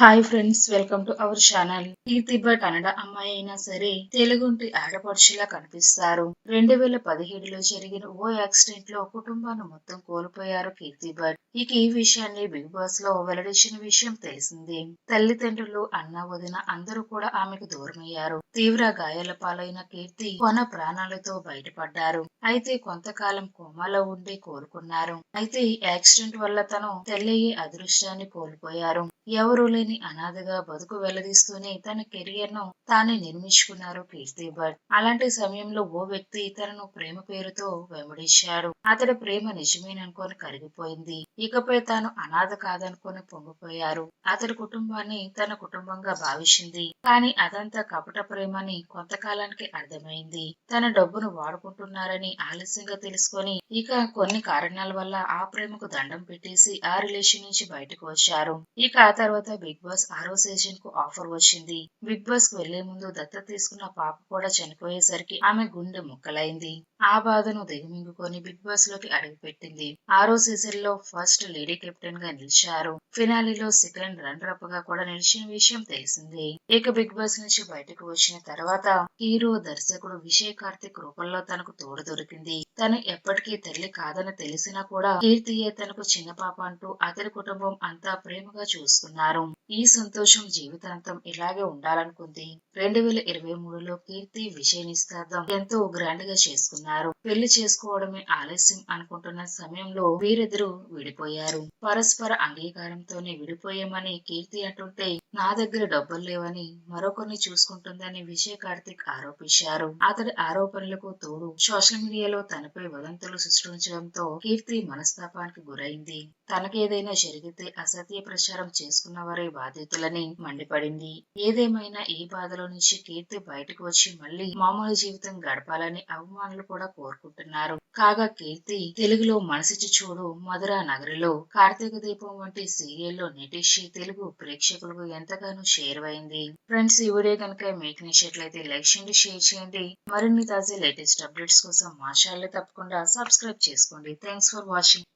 Hi friends welcome to our channel Keerthi Bhat Kannada అమ్మాయి అయినా సరే తెలుగుంటి ఆడపడుచులా కనిపిస్తారు. రెండు వేల పదిహేడులో జరిగిన ఓ యాక్సిడెంట్లో కుటుంబాన్ని మొత్తం కోల్పోయారు కీర్తి భట్. ఇక ఈ విషయాన్ని బిగ్ బాస్లో వెల్లడించిన విషయం తెలిసిందే. తల్లిదండ్రులు అన్న వదిన అందరూ కూడా ఆమెకు దూరమయ్యారు. తీవ్ర గాయాల పాలైన కీర్తి కొన ప్రాణాలతో బయటపడ్డారు. అయితే కొంతకాలం కోమాలో ఉండి కోలుకున్నారు. అయితే ఈ యాక్సిడెంట్ వల్ల తను తెల్లయ్యే అదృశ్యాన్ని కోల్పోయారు. ఎవరు లేని అనాథగా బతుకు వెల్లదీస్తూనే తన కెరియర్ను తానే నిర్మించుకున్నారు కీర్తి భట్. అలాంటి సమయంలో ఓ వ్యక్తి తనను ప్రేమ పేరుతో వెంబడించాడు. అతడి ప్రేమ నిజమేననుకొని కరిగిపోయింది. ఇకపై తాను అనాథ కాదనుకొని పొంగిపోయారు. అతడి కుటుంబాన్ని తన కుటుంబంగా భావించింది. కానీ అదంతా కపట ప్రేమని కొంతకాలానికి అర్థమైంది. తన డబ్బును వాడుకుంటున్నారని ఆలస్యంగా తెలుసుకొని ఇక కొన్ని కారణాల వల్ల ఆ ప్రేమకు దండం పెట్టేసి ఆ రిలేషన్ నుంచి బయటకు వచ్చారు. ఇక ఆ తర్వాత బిగ్ బాస్ ఆరో సీజన్కు ఆఫర్ వచ్చింది. బిగ్ బాస్కు వెళ్ళే ముందు దత్త తీసుకున్న పాప కూడా చనిపోయేసరికి ఆమె గుండె ముక్కలైంది. ఆ బాధను దిగమింగుకొని బిగ్ బాస్లోకి అడుగుపెట్టింది. ఆరో సీజన్లో ఫస్ట్ లేడీ కెప్టెన్గా నిలిచారు. ఫినాలీలో సెకండ్ రన్నర్ అప్గా కూడా నిలిచిన విషయం తెలిసిందే. ఇక బిగ్ బాస్ నుంచి బయటకు వచ్చిన తర్వాత హీరో దర్శకుడు విజయ్ కార్తిక్ రూపంలో తనకు తోడు దొరికింది. తను ఎప్పటికీ తల్లి కాదని తెలిసినా కూడా కీర్తియే తనకు చిన్న పాప అంటూ అతని కుటుంబం అంతా ప్రేమగా చూసుకున్నారు ఈ సంతోషం జీవితాంతం ఇలాగే ఉండాలనుకుంది. రెండు వేల ఇరవై మూడులో కీర్తి విజయ్ నిశ్చితార్థం ఎంతో గ్రాండ్గా చేసుకున్నారు. పెళ్ళి చేసుకోవడమే ఆలస్యం అనుకుంటున్న సమయంలో వీరిద్దరూ విడిపోయారు. పరస్పర అంగీకారంతోనే విడిపోయామని కీర్తి అంటుంటే నా దగ్గర డబ్బులు లేవని మరొకరిని చూసుకుంటుందని విజయ్ కార్తిక్ ఆరోపించారు. అతడి ఆరోపణలకు తోడు సోషల్ మీడియాలో తనపై వదంతులు సృష్టించడంతో కీర్తి మనస్తాపానికి గురైంది. తనకేదైనా జరిగితే అసత్య ప్రచారం చేసుకున్న వారే బాధితులని మండిపడింది. ఏదేమైనా ఈ బాధలో నుంచి కీర్తి బయటకు వచ్చి మళ్ళీ మామూలు జీవితం గడపాలని అభిమానులు కూడా కోరుకుంటున్నారు. కాగా కీర్తి తెలుగులో మనసిచ్చి చూడు మధుర నగరిలో కార్తీక దీపం వంటి సీరియల్లో నిటిషి తెలుగు ప్రేక్షకులకు ఎంతగానో షేర్ అయింది. ఫ్రెండ్స్ ఈ వీడియో కనుక మీకు నచ్చినట్లయితే లైక్ చేయండి షేర్ చేయండి. మరిన్ని తాజా లేటెస్ట్ అప్డేట్స్ కోసం మా ఛానల్ తప్పకుండా సబ్స్క్రైబ్ చేసుకోండి. Thanks for watching.